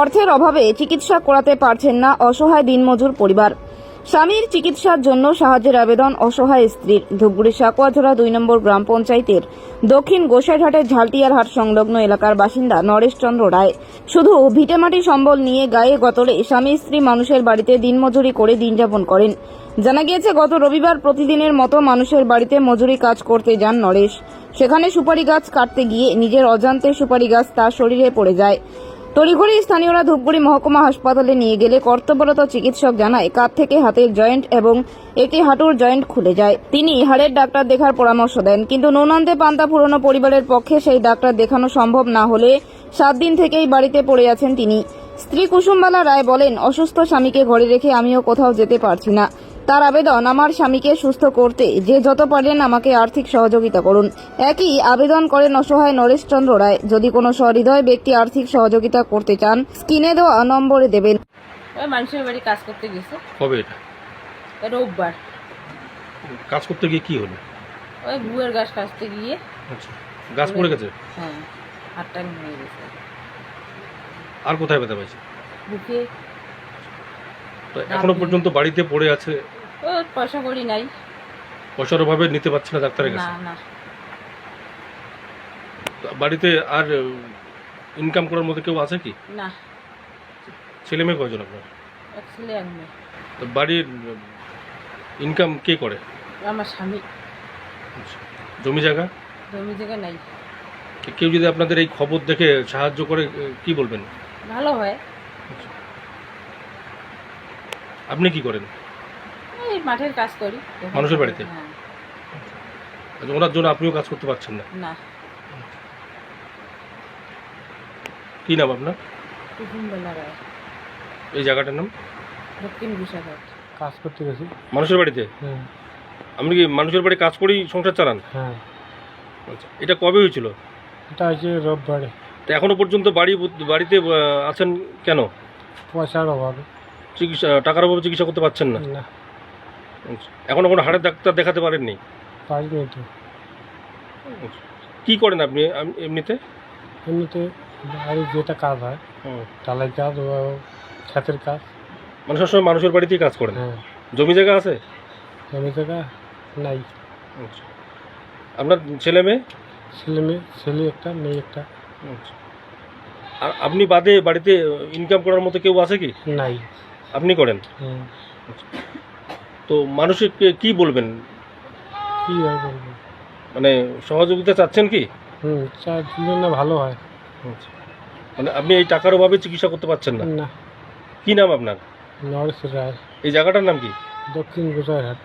অর্থের অভাবে চিকিৎসা করাতে পারছেন না অসহায় দিনমজুর পরিবার। স্বামীর চিকিৎসার জন্য সাহায্যের আবেদন অসহায় স্ত্রীর। ধূপগুড়ি সাকুয়াঝোড়া দুই নম্বর গ্রাম পঞ্চায়েতের দক্ষিণ গোসাইঘাটের ঝালটিয়ার হাট সংলগ্ন এলাকার বাসিন্দা নরেশচন্দ্র রায়। শুধু ভিটেমাটি সম্বল নিয়ে গায়ে গতরে স্বামী স্ত্রী মানুষের বাড়িতে দিনমজুরি করে দিন যাপন করেন। জানা গিয়েছে, গত রবিবার প্রতিদিনের মতো মানুষের বাড়িতে মজুরি কাজ করতে যান নরেশ। সেখানে সুপারি গাছ কাটতে গিয়ে নিজের অজান্তে সুপারি গাছ তার শরীরে পড়ে যায়। তড়িঘড়ি স্থানীয়রা ধূপগুড়ি মহকুমা হাসপাতালে নিয়ে গেলে কর্তব্যরত চিকিৎসক জানায়, কাঁধ থেকে হাতের জয়েন্ট এবং একটি হাঁটুর জয়েন্ট খুলে যায়। তিনি হাড়ের ডাক্তার দেখার পরামর্শ দেন, কিন্তু নৌনান্তে পান্তা পুরনো পরিবারের পক্ষে সেই ডাক্তার দেখানো সম্ভব না হলে সাত দিন থেকেই বাড়িতে পড়ে আছেন তিনি। স্ত্রী কুসুমবালা রায় বলেন, অসুস্থ স্বামীকে ঘরে রেখে আমিও কোথাও যেতে পারছি না। তার আবেদন আমার স্বামীকে সুস্থ করতে যে যত পারেন আমাকে আর্থিক সহযোগিতা করুন। একই আবেদন করেন অসহায় নরেশচন্দ্র রায়। যদি কোনো সহৃদয় ব্যক্তি আর্থিক সহযোগিতা করতে চান স্ক্রিনে দেওয়া নম্বরে দেবেন। মানুষের বাড়ি কাজ করতে গেছে। কবে এটা? রোববার। কাজ করতে গিয়ে কি হলো? ওই বুয়ের গাছ কাটতে গিয়ে। আচ্ছা গাছ পড়ে গেছে? হ্যাঁ হাতটা ভেঙে গেছে। আর কোথায় ব্যথা পাইছে? বুকে। তো এখনও পর্যন্ত বাড়িতে পড়ে আছে ও পয়সা করি নাই। পয়সার অভাবে নিতে পারছে না ডাক্তারের কাছে? না। বাড়িতে আর ইনকাম করার মধ্যে কেউ আছে কি? না। ছেলে মেয়ে কয়জন আপনার? এক ছেলে এক মেয়ে। তো বাড়ির ইনকাম কে করে? আমার স্বামী। আচ্ছা। জমি জায়গা? জমি জায়গা নাই। কেউ যদি আপনাদের এই খবর দেখে সাহায্য করে কি বলবেন? ভালো হয়। আপনি কি করেন? এই মাঠের কাজ করি। মানুষের বাড়িতে? হ্যাঁ। আচ্ছা, ওনার জন্য আপনিও কাজ করতে পারছেন না? না। কি নাম আপনার? কুসুম বেলা রায়। এই জায়গাটার নাম? দক্ষিণ বিশাঘাট কাজ করতে গেছি। মানুষের বাড়িতে? হ্যাঁ। আপনি কি মানুষের বাড়ি কাজ করেই সংসার চালান? হ্যাঁ। আচ্ছা এটা কবে হয়েছিল? এটা হচ্ছে রোববারে। তো এখনও পর্যন্ত বাড়ি বাড়িতে আহ, আছেন কেন? পয়সার অভাবে। চিকিৎসা টাকার অভাবে চিকিৎসা করতে পারছেন না? না। এখনও কোনো হাড়ের ডাক্তার দেখাতে পারেননি? পারিনি তো কি করেন আপনি আম- এমনিতে? এমনিতে বাড়ির যেটা কাজ হয় হুম। কাজ ও ক্ষেতের কাজ। মানে সবসময় মানুষের বাড়িতেই কাজ করেন? হ্যাঁ। জমি জায়গা আছে? জমি জায়গা নাই। আচ্ছা। আপনার ছেলে মেয়ে? ছেলে মেয়ে ছেলে একটা মেয়ে একটা। আচ্ছা। আর আপনি বাদে বাড়িতে ইনকাম করার মতো কেউ আছে কি? নাই। আপনি করেন? হুম তো মানুষের কি বলবেন? কি আর বলব? মানে সহযোগিতা চাচ্ছেন কি? হুম চার জন্য ভালো হয়। আচ্ছা। মানে আপনি এই টাকার অভাবে চিকিৎসা করতে পারছেন না? না। কি নাম আপনার? নরেশ রায়। এই জায়গাটার নাম কি? দক্ষিণ গোসাইহাট